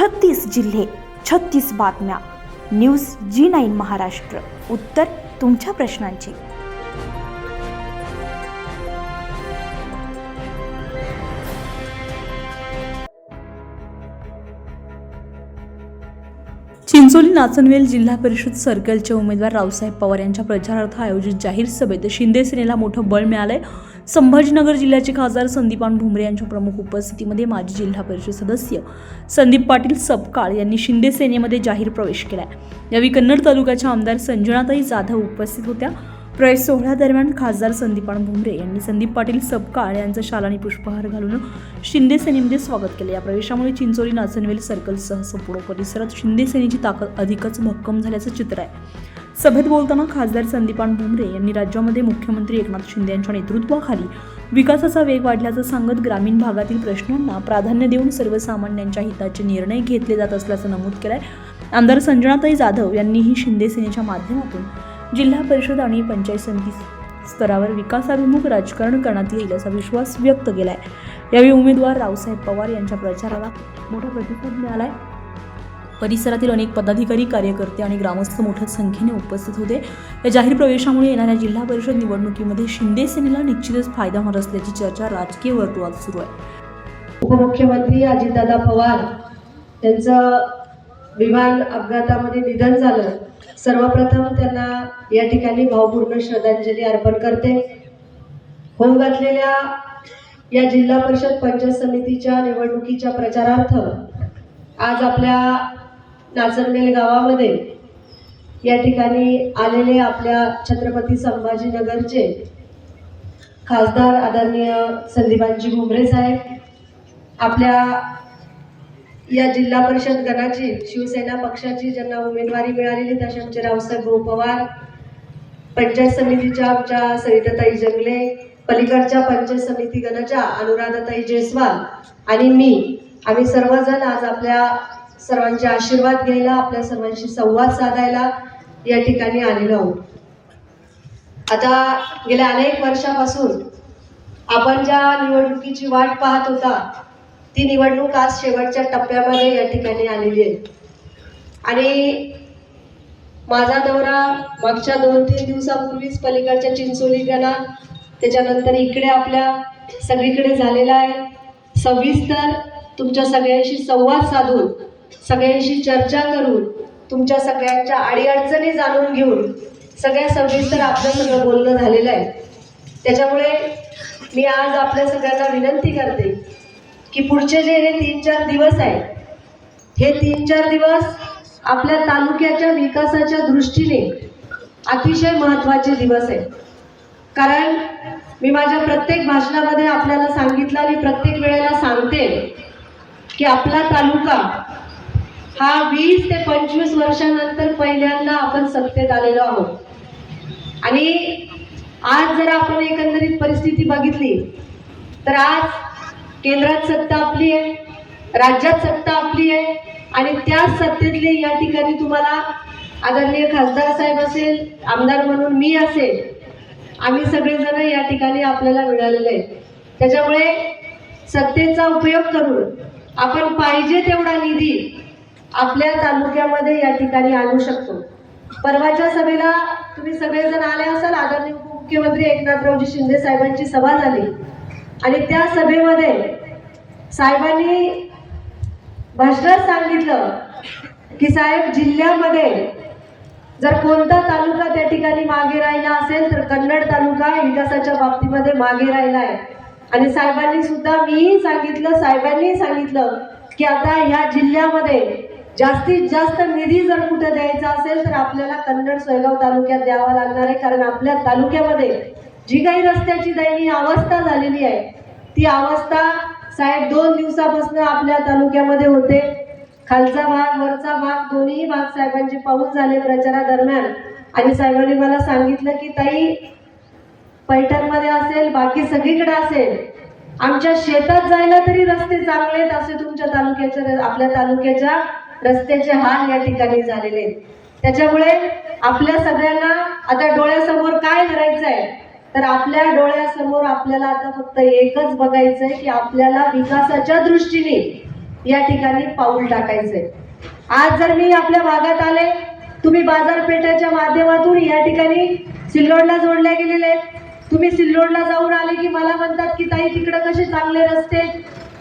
छत्तीस जिल्हे छत्तीस बातम्या. News G nine Maharashtra. उत्तर तुमच्या प्रश्नांची. चिंचोली नाचनवेल जिल्हा परिषद सर्कलचे उमेदवार रावसाहेब पवार यांच्या प्रचारार्थ आयोजित जाहीर सभेत शिंदे सेनेला मोठं बळ मिळालंय. संभाजीनगर जिल्ह्याचे खासदार संदीपान भुमरे यांच्या प्रमुख उपस्थितीमध्ये माजी जिल्हा परिषद सदस्य संदीप पाटील सपकाळ यांनी शिंदे सेनेमध्ये जाहीर प्रवेश केला आहे यावेळी कन्नड तालुक्याच्या आमदार संजनाताई जाधव उपस्थित होत्या. प्रवेश सोहळ्यादरम्यान खासदार संदीपान भुमरे यांनी संदीप पाटील सपकाळ यांचा शालानी पुष्पहार घालून शिंदे सेनेमध्ये स्वागत केले. या प्रवेशामुळे चिंचोली नाचनवेल सर्कलसह संपूर्ण परिसरात शिंदे सेनेची ताकद अधिकच भक्कम झाल्याचं चित्र आहे. सभेत बोलताना खासदार संदीपान भुमरे यांनी राज्यामध्ये मुख्यमंत्री एकनाथ शिंदे यांच्या नेतृत्वाखाली विकासाचा वेग वाढल्याचं सांगत ग्रामीण भागातील प्रश्नांना प्राधान्य देऊन सर्वसामान्यांच्या हिताचे निर्णय घेतले जात असल्याचं नमूद केलंय. आमदार संजनाताई जाधव यांनीही शिंदे सेनेच्या माध्यमातून जिल्हा परिषद आणि पंचायत समिती स्तरावर विकासाभिमुख राजकारण करण्यात येईल असा विश्वास व्यक्त केलाय. यावेळी उमेदवार रावसाहेब पवार यांच्या प्रचाराला मोठा प्रतिसाद आहे परिसरातील अनेक पदाधिकारी कार्यकर्ते आणि ग्रामस्थ मोठ्या संख्येने उपस्थित होते. या जाहीर प्रवेशामुळे येणाऱ्या जिल्हा परिषद निवडणुकीमध्ये शिंदे सेनेला निश्चितच फायदा होणार असल्याची चर्चा राजकीय वर्तुळात सुरू आहे. उपमुख्यमंत्री अजितदादा पवार त्यांचं विमान अपघातामध्ये निधन झालं. सर्वप्रथम त्यांना या ठिकाणी भावपूर्ण श्रद्धांजली अर्पण करते. होऊ घातलेल्या या जिल्हा परिषद पंचायत समितीच्या निवडणुकीच्या प्रचारार्थ आज आपल्या नाचनवेल गावामध्ये या ठिकाणी आलेले आपल्या छत्रपती संभाजीनगरचे खासदार आदरणीय संदीपांजी घुमरे साहेब आपल्या या जिल्हा परिषद गणाची शिवसेना पक्षाची ज्यांना उमेदवारी मिळालेली तसे आमचे रावसाहेब भाऊ पवार पंचायत समितीच्या आमच्या सरिताताई जंगले पलीकडच्या पंचायत समिती गणाच्या अनुराधाताई जयस्वाल आणि मी आम्ही सर्वजण आज आपल्या सर्वांचे आशीर्वाद घ्यायला आपल्या सर्वांशी संवाद साधायला या ठिकाणी आलेलो आहोत. आता गेल्या अनेक वर्षापासून आपण ज्या निवडणुकीची वाट पाहत होता ती निवडणूक आज शेवटच्या टप्प्यामध्ये या ठिकाणी आलेली आहे. आणि माझा दौरा मागच्या दोन तीन दिवसापूर्वीच पलीकडच्या चिंचोली गणा त्याच्यानंतर इकडे आपल्या सगळीकडे झालेला आहे. सविस्तर तुमच्या सगळ्यांशी संवाद साधून सगळ्यांशी चर्चा करून तुमच्या सगळ्यांच्या अडीअडचणी जाणून घेऊन सगळ्या सविस्तर आपलं सगळं बोलणं झालेलं आहे. त्याच्यामुळे मी आज आपल्या सगळ्यांना विनंती करते की पुढचे जे हे तीन चार दिवस आहेत हे तीन चार दिवस आपल्या तालुक्याच्या विकासाच्या दृष्टीने अतिशय महत्त्वाचे दिवस आहेत. कारण मी माझ्या प्रत्येक भाषणामध्ये आपल्याला सांगितलं आणि प्रत्येक वेळेला सांगते की आपला तालुका हा वीस ते पंचवीस वर्षानंतर पहिल्यांदा आपण सत्तेत आलेलो आहोत. आणि आज जर आपण एकंदरीत परिस्थिती बघितली तर आज केंद्रात सत्ता आपली आहे राज्यात सत्ता आपली आहे आणि त्याच सत्तेतले या ठिकाणी तुम्हाला आदरणीय खासदार साहेब असेल आमदार म्हणून मी असेल आम्ही सगळेजण या ठिकाणी आपल्याला मिळालेले आहे त्याच्यामुळे सत्तेचा उपयोग करून आपण पाहिजे तेवढा निधी आपल्या तालुक्यामध्ये या ठिकाणी आणू शकतो. परवाच्या सभेला तुम्ही सगळेजण आले असाल आदरणीय मुख्यमंत्री एकनाथरावजी शिंदे साहेबांची सभा झाली. आणि त्या सभेमध्ये साहेबांनी भाषणात सांगितलं की साहेब जिल्ह्यामध्ये जर कोणता तालुका त्या ठिकाणी मागे राहिला असेल तर कन्नड तालुका विकासाच्या बाबतीमध्ये मागे राहिला आहे. आणि साहेबांनी सुद्धा मीही सांगितलं साहेबांनी सांगितलं की आता ह्या जिल्ह्यामध्ये जास्तीत जास्त निधी जर कुठे द्यायचा असेल तर आपल्याला कन्नड सोयगाव तालुक्यात द्यावा लागणार आहे. कारण आपल्या तालुक्यामध्ये जी काही रस्त्याची दयनीय अवस्था झालेली आहे ती अवस्था साहेब दोन दिवसापासून आपल्या तालुक्यामध्ये होते. खालचा भाग वरचा भाग दोन्ही भाग साहेबांचे पाऊस झाले प्रचारादरम्यान. आणि साहेबांनी मला सांगितलं की ताई पैठणमध्ये असेल बाकी सगळीकडे असेल. आमच्या शेतात जायला तरी रस्ते चांगले आहेत असे तुमच्या तालुक्याच्या आपल्या तालुक्याच्या रस्त्याचे हाल या ठिकाणी झालेले आहेत. त्याच्यामुळे आपल्या सगळ्यांना आता डोळ्यासमोर काय करायचं आहे तर आपल्या डोळ्यासमोर आपल्याला आता फक्त एकच बघायचं आहे की आपल्याला विकासाच्या दृष्टीने या ठिकाणी पाऊल टाकायचंय. आज जर मी आपल्या भागात आले तुम्ही बाजारपेठेच्या माध्यमातून या ठिकाणी सिल्लोडला जोडल्या गेलेले आहेत. तुम्ही सिल्लोडला जाऊन आले की मला म्हणतात की ताई तिकडे कसे चांगले रस्ते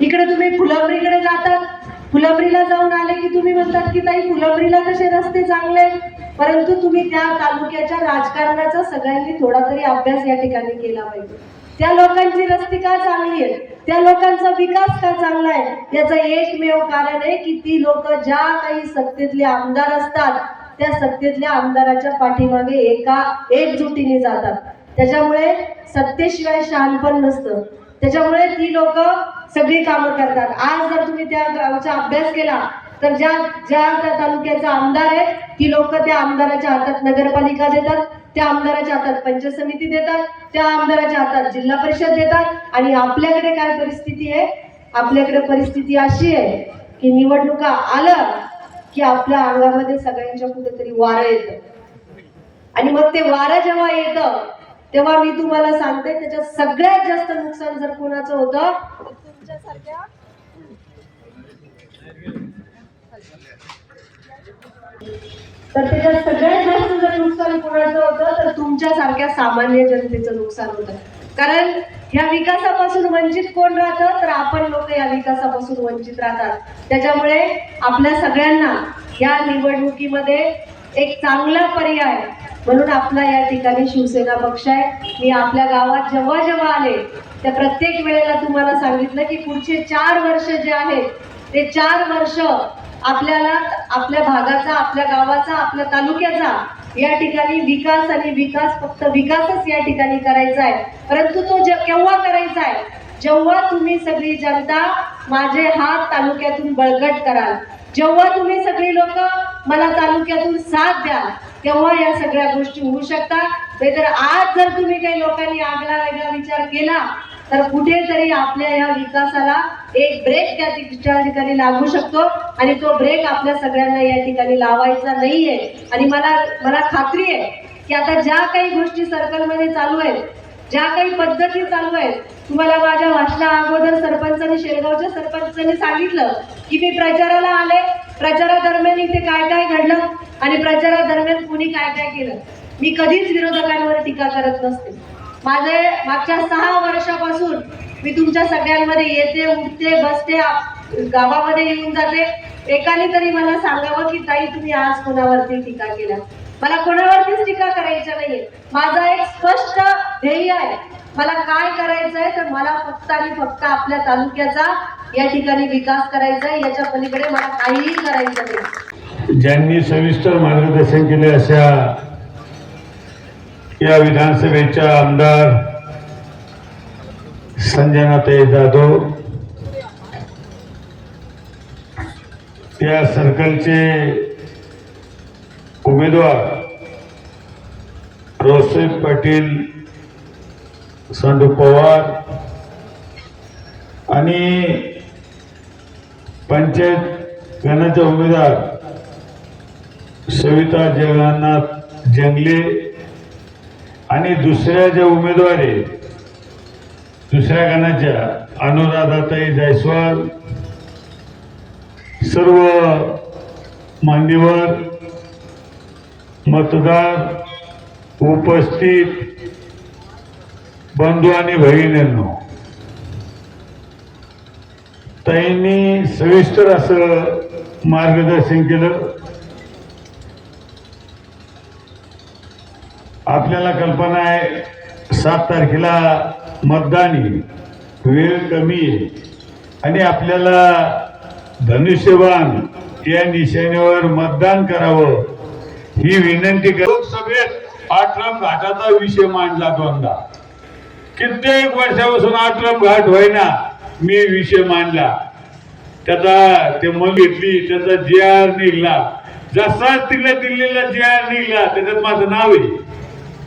इकडे तुम्ही फुलंब्रीकडे जातात. फुलंब्रीला जाऊन आले की तुम्ही म्हणतात की ताई फुलंब्रीला कसे रस्ते चांगले आहेत? परंतु तुम्ही त्या तालुक्याच्या राजकारणाचा सगळ्यांनी थोडा तरी अभ्यास या ठिकाणी केला पाहिजे. त्या लोकांची रस्ते का चांगली आहे त्या लोकांचा विकास का चांगला आहे? याचं एकमेव कारण आहे की ती लोक ज्या काही सत्तेतले आमदार असतात त्या सत्तेतल्या आमदाराच्या पाठीमागे एका एकजुटीने जातात. त्याच्यामुळे सत्तेशिवाय शहाणपण नसतं. त्याच्यामुळे ती लोक सगळी कामं करतात. आज जर तुम्ही त्या गावाचा अभ्यास केला तर ज्या ज्या त्या तालुक्याचा आमदार आहे ती लोक त्या आमदाराच्या हातात नगरपालिका देतात त्या आमदाराच्या हातात पंचायत समिती देतात त्या आमदाराच्या हातात जिल्हा परिषद देतात. आणि आपल्याकडे काय परिस्थिती आहे? आपल्याकडे परिस्थिती अशी आहे की निवडणुका आलं की आपल्या अंगामध्ये सगळ्यांच्या कुठेतरी वारं येतं. आणि मग ते वारं जेव्हा येतं तेव्हा मी तुम्हाला सांगते त्याच्यात सगळ्यात जास्त नुकसान जर कोणाचं होतं तुमच्यासारख्या तर त्याच्यात सगळ्यात जास्त जर नुकसान कोणाचं होतं तर तुमच्यासारख्या सामान्य जनतेचं नुकसान होतं. कारण या विकासापासून वंचित कोण राहतं तर आपण लोक या विकासापासून वंचित राहतात. त्याच्यामुळे आपल्या सगळ्यांना या निवडणुकीमध्ये एक चांगला पर्याय म्हणून आपला या ठिकाणी शिवसेना पक्ष आहे. मी आपल्या गावात जेव्हा जेव्हा आले त्या प्रत्येक वेळेला तुम्हाला सांगितलं की पुढचे चार वर्ष जे आहेत ते चार वर्ष आपल्याला आपल्या भागाचा आपल्या गावाचा आपल्या तालुक्याचा या ठिकाणी विकास आणि विकास फक्त विकासच या ठिकाणी करायचा आहे. परंतु तो जे केव्हा करायचा आहे जेव्हा तुम्ही सगळी जनता माझे हात तालुक्यातून बळकट कराल जेव्हा तुम्ही सगळी लोक मला तालुक्यातून साथ द्याल तेव्हा या सगळ्या गोष्टी होऊ शकतात. नाहीतर आज जर तुम्ही काही लोकांनी आगळा वेगळा विचार केला तर कुठेतरी आपल्या या विकासाला एक ब्रेक त्या ठिकाणी लागू शकतो आणि तो ब्रेक आपल्या सगळ्यांना या ठिकाणी लावायचा नाहीये. आणि मला मला खात्री आहे की आता ज्या काही गोष्टी सर्कलमध्ये चालू आहेत ज्या काही पद्धती चालू आहेत तुम्हाला माझ्या भाषणा अगोदर सरपंचाने शेरगावच्या सरपंचाने सांगितलं की मी प्रचाराला आले प्रचारादरम्यान इथे काय काय घडलं आणि प्रचारादरम्यान कुणी काय काय केलं? मी कधीच विरोधकांवर टीका करत नसते. माझे मागच्या सहा वर्षापासून मी तुमच्या सगळ्यांमध्ये येते उठते बसते गावामध्ये येऊन जाते. एकाने तरी मला सांगावं की ताई तुम्ही आज कोणावरती टीका केला मला कोणावरतीच टीका करायच्या नाहीये. माझा एक स्पष्ट ध्येय आहे. मला काय करायचं आहे तर मला फक्त आणि फक्त आपल्या तालुक्याचा या ठिकाणी विकास करायचा याच्या पलीकडे मला काहीही करायचं नाही. ज्यांनी सविस्तर मार्गदर्शन केले अशा या विधानसभेच्या आमदार संजनाताई जाधव या सर्कलचे उमेदवार रोसेफ पाटील संडू पवार आणि पंचायत गणाचे उमेदवार सविता जगन्नाथ जंगले आणि दुसऱ्या ज्या उमेदवार दुसऱ्या गणाच्या अनुराधाताई जायस्वाल सर्व मान्यवर मतदार उपस्थित बंधू आणि भगिनींनो ताईंनी सविस्तर असं मार्गदर्शन केलं. आपल्याला कल्पना आहे सात तारखेला मतदान वेळ कमी आहे आणि आपल्याला धनुष्यबाण या निशाणीवर मतदान करावं ही विनंती कर लोकसभेत आश्रम घाटाचा विषय मांडला दोनदा. कित्येक वर्षापासून आश्रम घाट होईना. मी विषय मांडला. त्याचा ते मग घेतली त्याचा जे आर निघला. जसा तिला दिल्लीला जे आर निघला त्याच्यात माझं नाव आहे.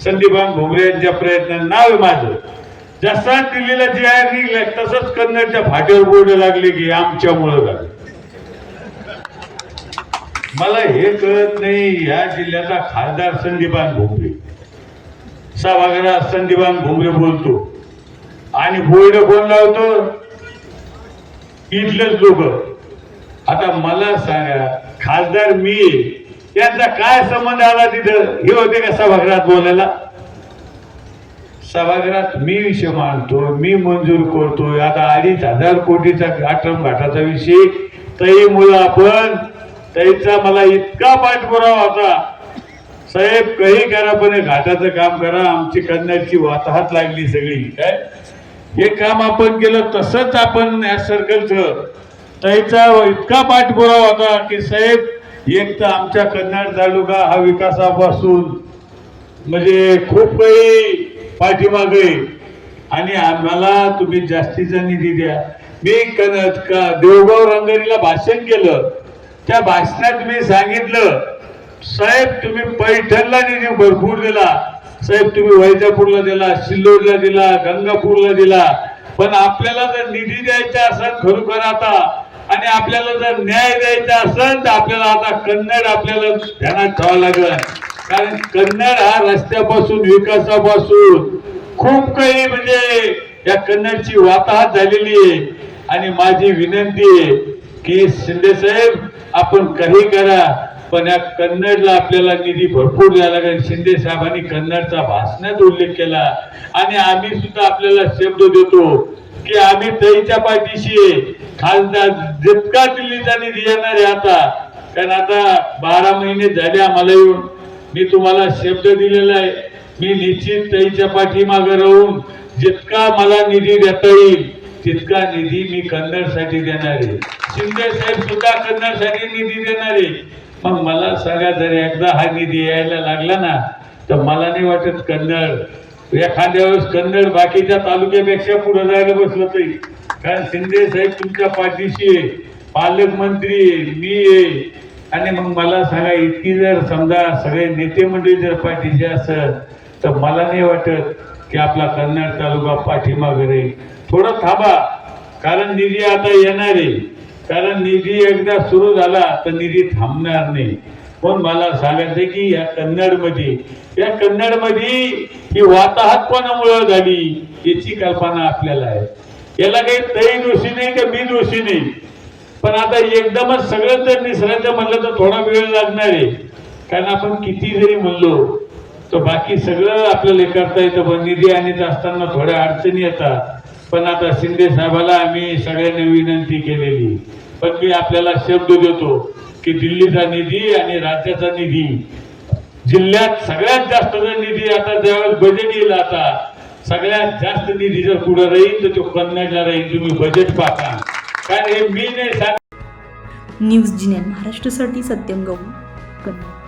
संदीपान भुमरे यांच्या प्रयत्नात नाव आहे माझं. जसा दिल्लीला जे आर निघला तसंच कन्नडच्या फाट्यावर बोर्ड लागले की आमच्यामुळं झालं. मला हे कळत नाही या जिल्ह्याचा खासदार संदीपान भोंबरे सभागृहात संदीपान भोंबरे बोलतो. आणि बोर्ड कोण लावतो? इथलेच लोक. आता मला सांगा खासदार मी त्यांचा यांचा काय संबंध आला तिथं? हे होते का सभागृहात बोलायला? सभागृहात मी विषय मानतो मी मंजूर करतोय. आता अडीच हजार कोटीचा घाटम घाटाचा विषय तई मुलं आपण त्याचा मला इतका पाठपुरावा होता. साहेब काही करा पण घाटाचं काम करा आमची कन्याची वाताहत लागली सगळी काय? हे काम आपण केलं तसंच आपण या सर्कलचं त्याचा इतका पाठपुरावा होता की साहेब एक तर आमच्या कन्नड तालुका हा विकासापासून म्हणजे खूप काही पाठीमागे आणि आम्हाला तुम्ही जास्तीचा निधी द्या. मी कन- का देवगाव रंगणीला भाषण केलं. त्या भाषणात मी सांगितलं साहेब तुम्ही पैठणला निधी भरपूर दिला. साहेब तुम्ही वैजापूरला दिला सिल्लोडला दिला गंगापूरला दिला. पण आपल्याला जर निधी द्यायचा असेल खरोखर आता आणि आपल्याला जर न्याय द्यायचा असेल तर आपल्याला आता कन्नड आपल्याला ध्यानात ठेवावं लागेल. कारण कन्नड हा रस्त्यापासून विकासापासून खूप काही म्हणजे या कन्नडची वाताहत झालेली आहे. आणि माझी विनंती आहे की शिंदे साहेब आपण काही करा. पण या कन्नडला आपल्याला निधी भरपूर द्यायला लागेल. शिंदे साहेबांनी कन्नडचा भाषणात उल्लेख केला. आणि आम्ही सुद्धा आपल्याला शब्द देतो की आम्ही तईच्या पाठीशी खासदार जितका दिल्लीचा निधी येणार आहे आता कारण आता बारा महिने झाले आम्हाला येऊन. मी तुम्हाला शब्द दिलेला आहे. मी निश्चित तईच्या पाठीमागे राहून जितका मला निधी देता येईल तितका निधी मी कन्नडसाठी देणार आहे. शिंदे साहेब सुद्धा कन्नडसाठी निधी देणार आहे. मग मला सांगा जर एकदा हा निधी यायला लागला ना तर मला नाही वाटत कन्नड. एखाद्या वेळेस कन्नड बाकीच्या तालुक्यापेक्षा पुढे जायला बसलं तरी. कारण शिंदे साहेब तुमच्या पाठीशी आहे पालकमंत्री आहे मी आहे. आणि मग मला सांगा इतकी जर समजा सगळे नेते मंडळी जर पाठीशी असेल तर मला नाही वाटत की आपला कन्नड तालुका पाठीमागे राहील. थोडं थांबा कारण निधी आता येणार आहे. कारण निधी एकदा सुरू झाला तर निधी थांबणार नाही. पण मला सांगायचं की या कन्नडमध्ये या कन्नडमध्ये ही वाताहत कोणामुळे झाली याची कल्पना आपल्याला आहे. याला काही तई दोषी नाही का मी दोषी नाही. पण आता एकदमच सगळं जर निसरायचं म्हणलं तर थोडा वेळ लागणार आहे. कारण आपण किती जरी म्हणलो तर बाकी सगळं आपल्याला करता येतं पण निधी आणत असताना थोड्या अडचणी येतात. पण आता शिंदे साहेबाला आम्ही सगळ्यांनी विनंती केलेली. पण मी आपल्याला शब्द देतो की दिल्लीचा निधी आणि राज्याचा निधी जिल्ह्यात सगळ्यात जास्त जर निधी आता ज्यावेळेस बजेट येईल आता सगळ्यात जास्त निधी जर पुढे राहील तर तो कन्नडला राहील. तुम्ही बजेट पाहता कारण हे मी नाही सांग न्यूज जिनेन महाराष्ट्रासाठी सत्यम गौड कन्नड.